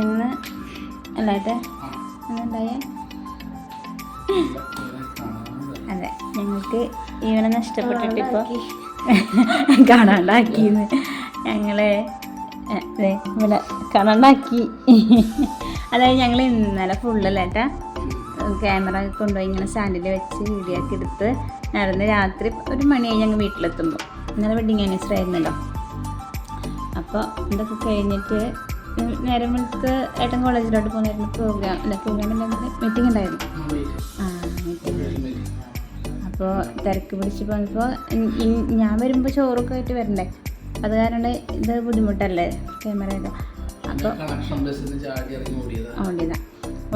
ഇന്ന് അല്ലാതെ എന്നുണ്ടായ അതെ ഞങ്ങൾക്ക് ഇവനെ നഷ്ടപ്പെട്ടിട്ട് ഇപ്പോൾ കാണാണ്ടാക്കിന്ന്. ഞങ്ങളെ അതെ ഇവിടെ കാണാണ്ടാക്കി. അതായത് ഞങ്ങൾ ഇന്നലെ ഫുള്ളല്ലേട്ടാ ക്യാമറ കൊണ്ടുപോയി ഇങ്ങനെ സ്റ്റാൻഡിൽ വെച്ച് വീഡിയോ ഒക്കെ എടുത്ത് നടന്ന് രാത്രി ഒരു മണിയായി ഞങ്ങൾ വീട്ടിലെത്തുമ്പോൾ ഇന്നലെ വെഡിങ് ആനിവേഴ്സറി ആയിരുന്നല്ലോ. അപ്പോൾ ഇതൊക്കെ കഴിഞ്ഞിട്ട് നേരം വെളുത്ത് ഏട്ടൻ കോളേജിലോട്ട് പോകുന്നായിരുന്നു പ്രോഗ്രാം അല്ല പ്രോഗ്രാം മീറ്റിംഗ് ഉണ്ടായിരുന്നു. ആ മീറ്റിംഗ് അപ്പോൾ തിരക്ക് പിടിച്ച് പോകുമ്പോൾ ഞാൻ വരുമ്പോൾ ചോറൊക്കെ ആയിട്ട് വരണ്ടേ? അത് കാരണം ഇത് ബുദ്ധിമുട്ടല്ലേ ക്യാമറയുടെ അപ്പോൾ ഓടിയതാ. ഓടിയതാ.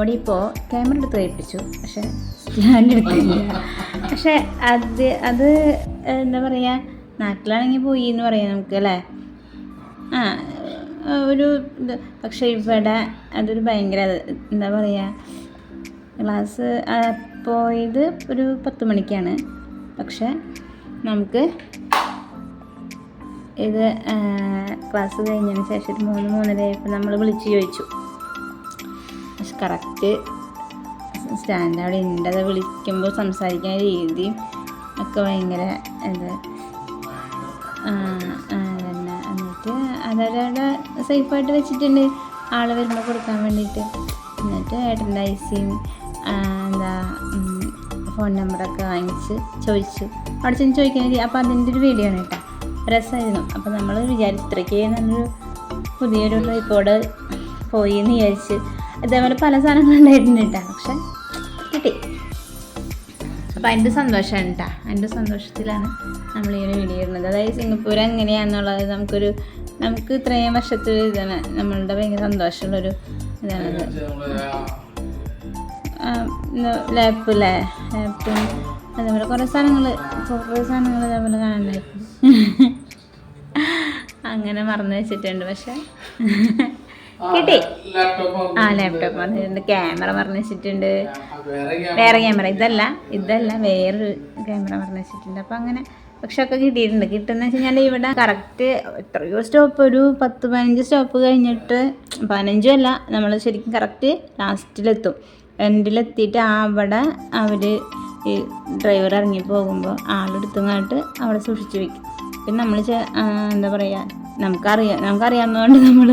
ഓടിയപ്പോൾ ക്യാമറ എടുത്ത് കഴിപ്പിച്ചു പക്ഷേ സ്റ്റാൻഡ് എടുത്തില്ല. പക്ഷെ അത് അത് എന്താ പറയുക നാട്ടിലാണെങ്കിൽ പോയി എന്ന് പറയാം നമുക്ക് അല്ലേ? ആ ഒരു ഇത്. പക്ഷെ ഇവിടെ അതൊരു ഭയങ്കര എന്താ പറയുക ക്ലാസ് പോയത് ഒരു പത്ത് മണിക്കാണ്. പക്ഷെ നമുക്ക് ഇത് ക്ലാസ് കഴിഞ്ഞതിന് ശേഷം ഒരു മൂന്ന് മൂന്നര ആയപ്പോൾ നമ്മൾ വിളിച്ച് ചോദിച്ചു. പക്ഷെ കറക്റ്റ് സ്റ്റാൻഡ് അവിടെ ഉണ്ട്. അത് വിളിക്കുമ്പോൾ സംസാരിക്കാൻ രീതിയും ഒക്കെ ഭയങ്കര ഇത്. അതവിടെ സേഫായിട്ട് വെച്ചിട്ടുണ്ട്. ആൾ വരുമ്പോൾ കൊടുക്കാൻ വേണ്ടിയിട്ട്. എന്നിട്ട് ഏട്ടന്റെ ഐസിയും എന്താ ഫോൺ നമ്പറൊക്കെ വാങ്ങിച്ച് ചോദിച്ചു. അവിടെ ചെന്ന് ചോദിക്കുന്നത് അപ്പോൾ അതിന്റെ ഒരു വീഡിയോ ആണ് കേട്ടോ. രസമായിരുന്നു. അപ്പോൾ നമ്മൾ വിചാരിച്ചു ഇത്രയ്ക്ക് നല്ലൊരു പുതിയൊരു ട്രൈപ്പോഡ് പോയി എന്ന് വിചാരിച്ച്. ഇതേപോലെ പല സാധനങ്ങളും ഉണ്ടായിരുന്നു കേട്ടോ. പക്ഷെ കിട്ടി. അപ്പോൾ അതിന്റെ സന്തോഷമാണ് കേട്ടോ. അതിന്റെ സന്തോഷത്തിലാണ് നമ്മൾ ഈ ഒരു വീഡിയോ ഇടുന്നത്. അതായത് സിംഗപ്പൂർ എങ്ങനെയാണെന്നുള്ളത് നമുക്കൊരു നമുക്ക് ഇത്രയും വർഷത്തിൽ ഇതാണ്. നമ്മളുടെ ഭയങ്കര സന്തോഷമുള്ളൊരു ഇതാണത് ലാപ്പ് അല്ലേ ലാപ്പും അതേപോലെ കുറേ സാധനങ്ങൾ കുറേ സാധനങ്ങൾ അതേപോലെ കാണണ്ടായിരുന്നു അങ്ങനെ മറന്നു വെച്ചിട്ടുണ്ട് പക്ഷെ. കിട്ടി. ആ ലാപ്ടോപ്പ് മറന്നു വെച്ചിട്ടുണ്ട് ക്യാമറ മറന്നു വെച്ചിട്ടുണ്ട്. വേറെ ക്യാമറ. ഇതല്ല ഇതല്ല വേറൊരു ക്യാമറ മറന്നു വെച്ചിട്ടുണ്ട്. അപ്പം അങ്ങനെ പക്ഷെ ഒക്കെ കിട്ടിയിട്ടുണ്ട്. കിട്ടുന്ന വെച്ച് കഴിഞ്ഞാൽ ഇവിടെ കറക്റ്റ് എത്രയോ സ്റ്റോപ്പ് ഒരു പത്ത് പതിനഞ്ച് സ്റ്റോപ്പ് കഴിഞ്ഞിട്ട് പതിനഞ്ചും അല്ല നമ്മൾ ശരിക്കും കറക്റ്റ് ലാസ്റ്റിലെത്തും എൻഡിലെത്തിയിട്ട് ആ അവിടെ അവർ ഈ ഡ്രൈവർ ഇറങ്ങി പോകുമ്പോൾ ആളെടുത്തുങ്ങാട്ട് അവിടെ സൂക്ഷിച്ച് വെക്കും. പിന്നെ നമ്മൾ എന്താ പറയുക നമുക്കറിയാം നമുക്കറിയാവുന്നതുകൊണ്ട് നമ്മൾ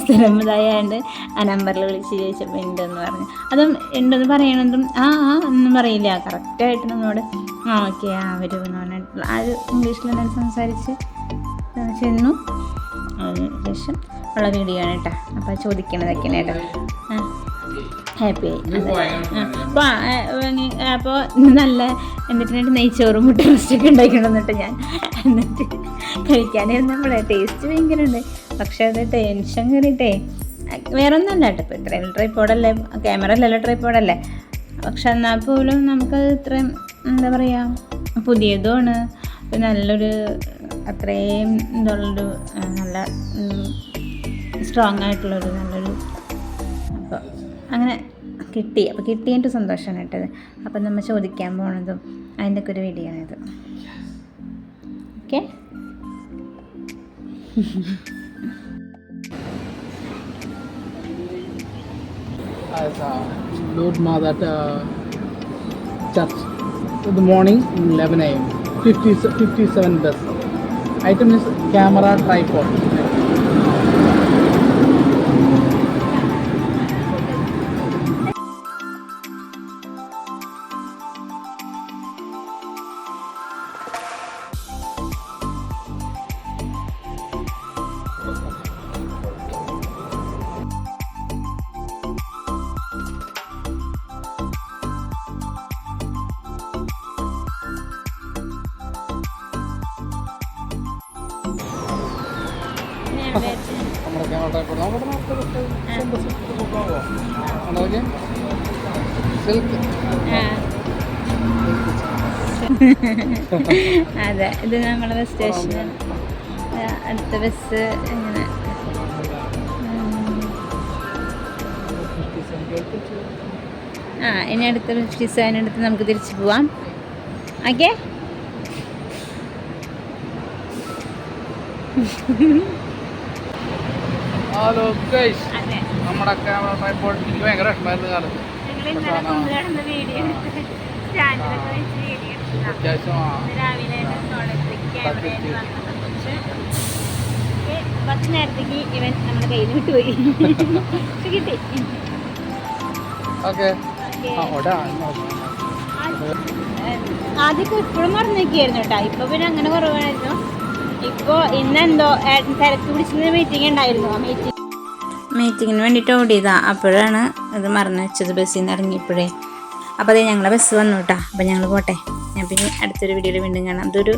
സ്ഥിരം ഇതായതുകൊണ്ട് ആ നമ്പറിൽ വിളിച്ച് ചോദിച്ചപ്പോൾ ഉണ്ടെന്ന് പറഞ്ഞു. അതും ഉണ്ടെന്ന് പറയണതും ആ ആ ഒന്നും പറയില്ല. കറക്റ്റായിട്ട് നമ്മളോട് ആ ഓക്കെ ആ അവർ എന്ന് പറഞ്ഞിട്ടുള്ള ആ ഒരു ഇംഗ്ലീഷിൽ തന്നെ സംസാരിച്ച് ചെന്നു. ശേഷം ഉള്ള വീഡിയോ ആണ് കേട്ടോ അപ്പോൾ ചോദിക്കണതൊക്കെ കേട്ടോ ആ ഹാപ്പി ആയി. അപ്പോൾ അപ്പോൾ നല്ല എന്നിട്ട് നെയ്ച്ചോറും മുട്ട റോസ്റ്റൊക്കെ എന്നിട്ട് ഞാൻ എന്നിട്ട് കഴിക്കാനായിരുന്നു നമ്മളെ ടേസ്റ്റ് ഭയങ്കര ഉണ്ട് പക്ഷെ അത് ടെൻഷൻ കയറിയിട്ടേ വേറെ ഒന്നും അല്ല കേട്ടോ ഇപ്പോൾ ഇത്രയും ട്രൈപ്പോഡല്ലേ ക്യാമറ അല്ലല്ലോ ട്രൈപ്പോഡല്ലേ പക്ഷെ എന്നാൽ പോലും നമുക്കത് ഇത്രയും എന്താ പറയുക പുതിയതുമാണ്. നല്ലൊരു അത്രയും ഇതുള്ളൊരു ആ, നല്ല സ്ട്രോങ് ആയിട്ടുള്ളൊരു നല്ലൊരു അപ്പോൾ അങ്ങനെ കിട്ടി. അപ്പോൾ കിട്ടിയിട്ട് സന്തോഷമാണ് കേട്ടത്. അപ്പം നമ്മൾ ചോദിക്കാൻ പോണതും അതിന്റെ ഒക്കെ ഒരു വീഡിയോ ആണിത് okay as uh, Lord in the morning 11 a.m. 50, 57 bus. Item is camera tripod. നമ്മുടെ ട്രൈപ്പോഡ് നമ്മുടെ നാട്ടിലെ സിൽക്ക് അതെ. ഇത് നമ്മളെ ബസ് സ്റ്റേഷനാണ് അടുത്ത ബസ് ഇങ്ങനെ. ആ ഇനി അടുത്ത ഫിഫ്റ്റി സെവൻ എടുത്ത് നമുക്ക് തിരിച്ചു പോവാം. ഓക്കെ ഹലോ ഗൈസ് നമ്മുടെ ക്യാമറ ട്രൈപ്പോഡ് എനിക്ക് ഭയങ്കര ഇഷ്ടമായിരുന്നു കാലത്ത്. കുറച്ച് നേരത്തേക്ക് ഇവൻ നമ്മുടെ കയ്യിൽ കിട്ടി. ആദ്യമൊക്കെ എപ്പോഴും മറന്നൊക്കെയായിരുന്നു കേട്ടോ. ഇപ്പൊ പിന്നെ അങ്ങനെ കുറവായിരുന്നു. ഇപ്പൊ ഇന്നെന്തോ തിരക്ക് പിടിച്ചിരുന്ന മീറ്റിംഗ് ഉണ്ടായിരുന്നു. ആ മീറ്റിംഗ് മീറ്റിങ്ങിന് വേണ്ടിയിട്ട് ഓടിയതാ. അപ്പോഴാണ് ഇത് മറന്നു വെച്ചത് ബസ്സിൽ നിന്ന് ഇറങ്ങിയപ്പോഴേ. അപ്പോൾ അതേ ഞങ്ങളെ ബസ് വന്നു കേട്ടോ അപ്പോൾ ഞങ്ങൾ പോട്ടെ. ഞാൻ പിന്നെ അടുത്തൊരു വീഡിയോയിൽ വീണ്ടും കാണാം. അതൊരു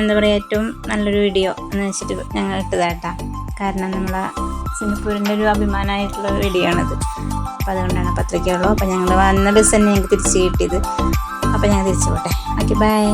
എന്താ പറയുക ഏറ്റവും നല്ലൊരു വീഡിയോ എന്ന് വെച്ചിട്ട് ഞങ്ങൾ ഇട്ടതാട്ടാ. കാരണം നമ്മളെ സിംഗപ്പൂരിന്റെ ഒരു അഭിമാനമായിട്ടുള്ള വീഡിയോ ആണിത്. അപ്പോൾ അതുകൊണ്ടാണ് പത്രയ്ക്കുള്ളൂ അപ്പോൾ ഞങ്ങൾ വന്ന ബസ് തന്നെ ഞങ്ങൾക്ക് തിരിച്ച് കിട്ടിയത്. അപ്പോൾ ഞങ്ങൾ തിരിച്ചു പോട്ടെ. Okay bye